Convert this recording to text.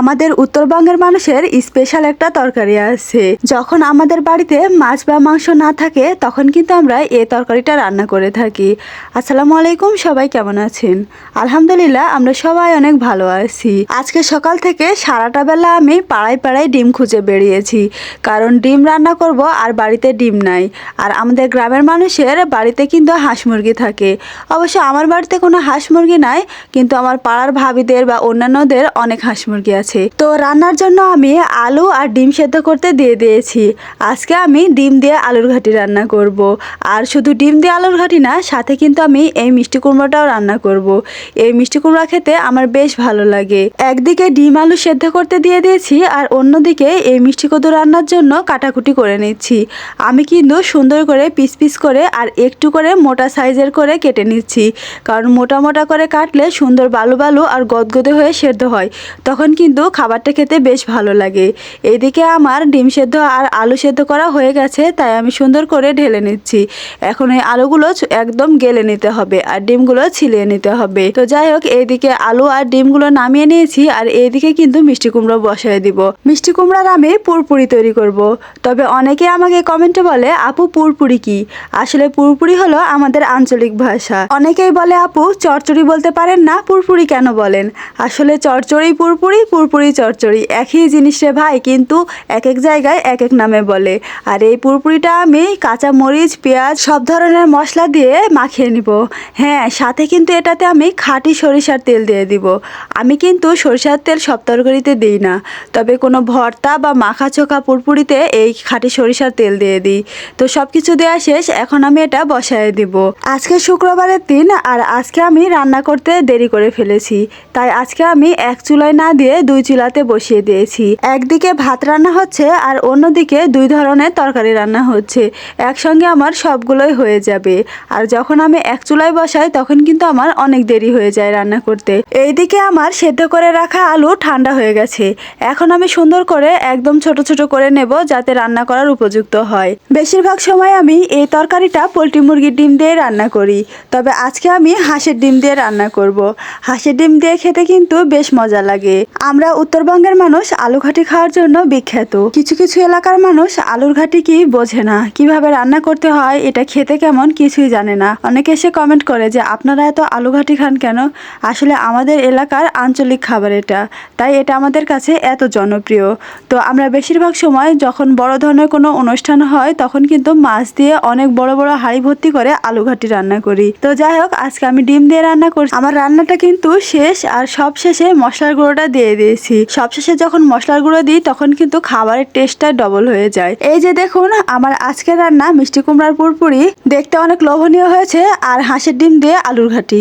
আমাদের উত্তরবঙ্গের মানুষের স্পেশাল একটা তরকারি আছে। যখন আমাদের বাড়িতে মাছ বা মাংস না থাকে, তখন কিন্তু আমরা এই তরকারিটা রান্না করে থাকি। আসসালামু আলাইকুম, সবাই কেমন আছেন? আলহামদুলিল্লাহ, আমরা সবাই অনেক ভালো আছি। আজকে সকাল থেকে সারাটা বেলা আমি পাড়ায় পাড়ায় ডিম খুঁজে বেরিয়েছি। কারণ ডিম রান্না করব আর বাড়িতে ডিম নাই। আর আমাদের গ্রামের মানুষের বাড়িতে কিন্তু হাঁস মুরগি থাকে। অবশ্য আমার বাড়িতে কোনো হাঁস মুরগি নাই, কিন্তু আমার পাড়ার ভাবিদের বা অন্যান্যদের অনেক হাঁস মুরগি আছে তো রান্নার জন্য আমি আলু আর ডিম সেদ্ধ করতে দিয়ে দিয়েছি। আজকে আমি ডিম দিয়ে আলুর ঘাটি রান্না করব। আর শুধু ডিম দিয়ে আলুর ঘাটি না, সাথে কিন্তু আমি এই মিষ্টি কুমড়োটাও রান্না করব। এই মিষ্টি কুমড়া খেতে আমার বেশ ভালো লাগে। একদিকে ডিম আলু সেদ্ধ করতে দিয়ে দিয়েছি আর অন্যদিকে এই মিষ্টি কদু রান্নার জন্য কাটাকুটি করে নিচ্ছি। আমি কিন্তু সুন্দর করে পিস পিস করে আর একটু করে মোটা সাইজের করে কেটে নিচ্ছি। কারণ মোটা মোটা করে কাটলে সুন্দর বালু বালু আর গদগদে হয়ে সেদ্ধ হয়। তখন কিন্তু খাবারটা খেতে বেশ ভালো লাগে। এদিকে আমার ডিম সেদ্ধ আর আলু সেদ্ধ করা হয়ে গেছে, তাই আমি সুন্দর করে ঢেলে নিচ্ছি। এখন এই আলুগুলো একদম গেলে নিতে হবে আর ডিমগুলো ছিলিয়ে নিতে হবে। তো যাই হোক, এইদিকে আলু আর ডিমগুলো নামিয়ে নিয়েছি আর এইদিকে কিন্তু মিষ্টি কুমড়ো বসায় দিব। মিষ্টি কুমড়ার আমি পুরপুরি তৈরি করব। তবে অনেকে আমাকে কমেন্টে বলে, আপু, পুরপুরি কি? আসলে পুরপুরি হলো আমাদের আঞ্চলিক ভাষা। অনেকেই বলে, আপু, চরচড়ি বলতে পারেন না, পুরপুরি কেন বলেন? আসলে চরচড়ি পুরপুরি পুরপুরি চরচড়ি একই জিনিস রে ভাই, কিন্তু এক এক জায়গায় এক এক নামে বলে। আর এই পুরপুরিটা আমি কাঁচা মরিচ, পেঁয়াজ, সব ধরনের মশলা দিয়ে মাখিয়ে নিব। হ্যাঁ সাথে কিন্তু এটাতে আমি খাঁটি সরিষার তেল দিয়ে দিব। আমি কিন্তু সরিষার তেল সব তরকারিতে দিই না। তবে কোনো ভর্তা বা মাখা চোখা পুরপুরিতে এই খাঁটি সরিষার তেল দিয়ে দিই। তো সব কিছু দেওয়া শেষ, এখন আমি এটা বসায় দিব। আজকে শুক্রবারের দিন, আর আজকে আমি রান্না করতে দেরি করে ফেলেছি। তাই আজকে আমি এক চুলায় না দিয়ে দুই চুলাতে বসিয়ে দিয়েছি। একদিকে ভাত রান্না হচ্ছে আর অন্যদিকে দুই ধরনের তরকারি রান্না হচ্ছে। একসঙ্গে আমার সবগুলোই হয়ে যাবে। আর যখন আমি এক চুলায় বসাই, তখন কিন্তু আমার অনেক দেরি হয়ে যায় রান্না করতে। এইদিকে আমার সেদ্ধ করে রাখা আলু ঠান্ডা হয়ে গেছে। এখন আমি সুন্দর করে একদম ছোট ছোট করে নেব যাতে রান্না করার উপযুক্ত হয়। বেশিরভাগ সময় আমি এই তরকারিটা পোলট্রি মুরগির ডিম দিয়ে রান্না করি। তবে আজকে আমি হাঁসের ডিম দিয়ে রান্না করব। হাঁসের ডিম দিয়ে খেতে কিন্তু বেশ মজা লাগে। আমরা উত্তরবঙ্গের মানুষ আলু ঘাটি খাওয়ার জন্য বিখ্যাত। কিছু কিছু এলাকার মানুষ আলুর ঘাটি কি বোঝে না, কীভাবে রান্না করতে হয়, এটা খেতে কেমন কিছুই জানে না। অনেকে এসে কমেন্ট করে যে, আপনারা এত আলু ঘাটি খান কেন? আসলে আমাদের এলাকার আঞ্চলিক খাবার এটা, তাই এটা আমাদের কাছে এত জনপ্রিয়। তো আমরা বেশিরভাগ সময় যখন বড় ধরনের কোনো অনুষ্ঠান হয়, তখন কিন্তু মাছ দিয়ে অনেক বড় বড় হাঁড়ি ভর্তি করে আলু ঘাটি রান্না করি। তো যাই হোক, আজকে আমি ডিম দিয়ে রান্না করছি। আমার রান্নাটা কিন্তু শেষ আর সব শেষে মশলার গুঁড়োটা দিয়ে দিয়েছি। সবশেষে যখন মশলার গুঁড়ো দিই, তখন কিন্তু খাবারের টেস্টটা ডবল হয়ে যায়। এই যে দেখুন, আমার আজকের রান্না মিষ্টি কুমড়ার পুরপুরি। দেখতে অনেক লোভনীয় হয়েছে, আর হাঁসের ডিম দিয়ে আলুর ঘাটি।